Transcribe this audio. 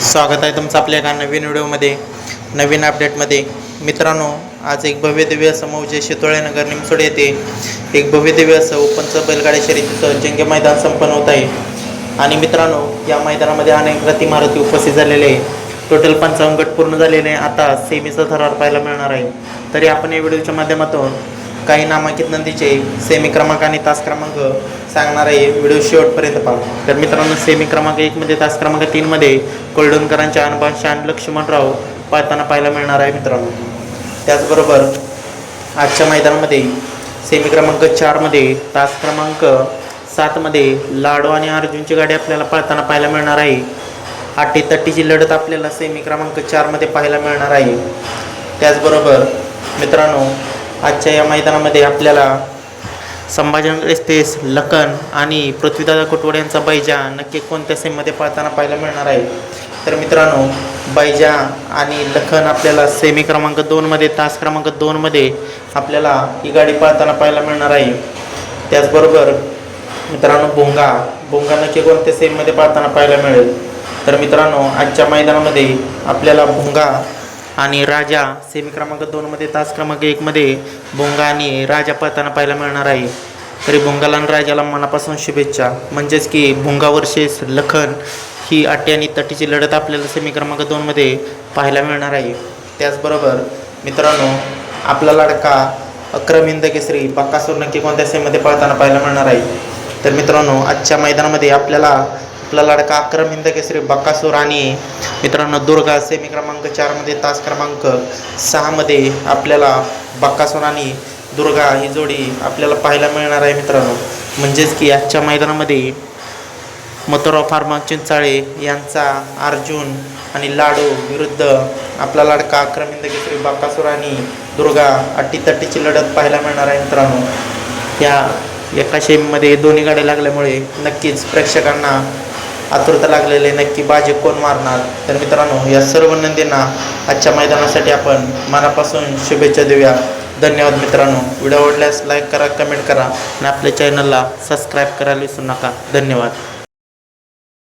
स्वागत आहे तुमचं आपल्या एका नवीन व्हिडिओमध्ये नवीन अपडेटमध्ये मित्रांनो आज एक भव्य दिव्य असं मौजे शितोळेनगर निमसोड येथे एक भव्य दिव्य असं ओपनचं बैलगाडी शर्यतीचं जंगी मैदान संपन्न होत आहे. आणि मित्रांनो या मैदानामध्ये अनेक प्रतिमारती उपस्थित झालेले आहे टोटल पंचावन्न गट पूर्ण झालेले आहे आता सेमीचा थरार पाहायला मिळणार आहे. तरी आपण या व्हिडिओच्या माध्यमातून काही नामांकित नंदीचे सेमी क्रमांक आणि तास क्रमांक सांगणार आहे व्हिडिओ शेवटपर्यंत पहा. तर मित्रांनो सेमी क्रमांक एकमध्ये तास क्रमांक तीनमध्ये कोल्डनकरांच्या अनबान शान लक्ष्मणराव पाहताना पाहायला मिळणार आहे मित्रांनो. त्याचबरोबर आजच्या मैदानामध्ये सेमी क्रमांक चारमध्ये तास क्रमांक सातमध्ये लाडू आणि अर्जुनची गाडी आपल्याला पळताना पाहायला मिळणार आहे. आठी तट्टीची लढत आपल्याला सेमी क्रमांक चारमध्ये पाहायला मिळणार आहे. त्याचबरोबर मित्रांनो आजच्या या मैदानामध्ये आपल्याला संभाजीनगर एक्सप्रेस लखन आणि पृथ्वीदादा कुटवडे यांचा बैजा नक्की कोणत्या सेममध्ये पाहताना पाहायला मिळणार आहे? तर मित्रांनो बैजा आणि लखन आपल्याला सेमी क्रमांक दोनमध्ये तास क्रमांक दोनमध्ये आपल्याला ही गाडी पाहताना पाहायला मिळणार आहे. त्याचबरोबर मित्रांनो भोंगा. भोंगा नक्की कोणत्या सेममध्ये पाहताना पाहायला मिळेल? तर मित्रांनो आजच्या मैदानामध्ये आपल्याला भोंगा आणि राजा सेमी क्रमांक दोनमध्ये तास क्रमांक एकमध्ये भोंगा आणि राजा पळताना पाहायला मिळणार आहे. तरी भोंगाला आणि राजाला मनापासून शुभेच्छा. म्हणजेच की भोंगा वर्षेस लखन ही आट्टी आणि तटीची लढत आपल्याला सेमी क्रमांक दोनमध्ये पाहायला मिळणार आहे. त्याचबरोबर मित्रांनो आपला लाडका अक्रम हिंद केसरी बक्कासूर नक्की कोणत्या सेममध्ये पळताना पाहायला मिळणार आहे? तर मित्रांनो आजच्या मैदानामध्ये आपल्याला आपला लाडका अक्रम हिंद केसरी बक्कासूर आणि मित्रांनो दुर्गा सेमी क्रमांक चारमध्ये तास क्रमांक सहामध्ये आपल्याला बक्कासूर आणि दुर्गा ही जोडी आपल्याला पाहायला मिळणार आहे मित्रांनो. म्हणजेच की आजच्या मैदानामध्ये मथुरा फार्मा चिंचाळे यांचा अर्जुन आणि लाडू विरुद्ध आपला लाडका अक्रम हिंद केसरी बक्कासूर आणि दुर्गा अट्टीतट्टीची लढत पाहायला मिळणार आहे मित्रांनो. या एका शेममध्ये दोन्ही गाड्या लागल्यामुळे नक्कीच प्रेक्षकांना आतुरता लागलेले नक्की बाजी कोण मारणार? तर मित्रांनो या सर्व नंदींना आजच्या मैदानासाठी आपण मनापासून शुभेच्छा देऊया. धन्यवाद मित्रांनो. व्हिडिओ आवडल्यास लाईक करा कमेंट करा आणि आपल्या चॅनलला सबस्क्राईब करायला विसरू नका. धन्यवाद.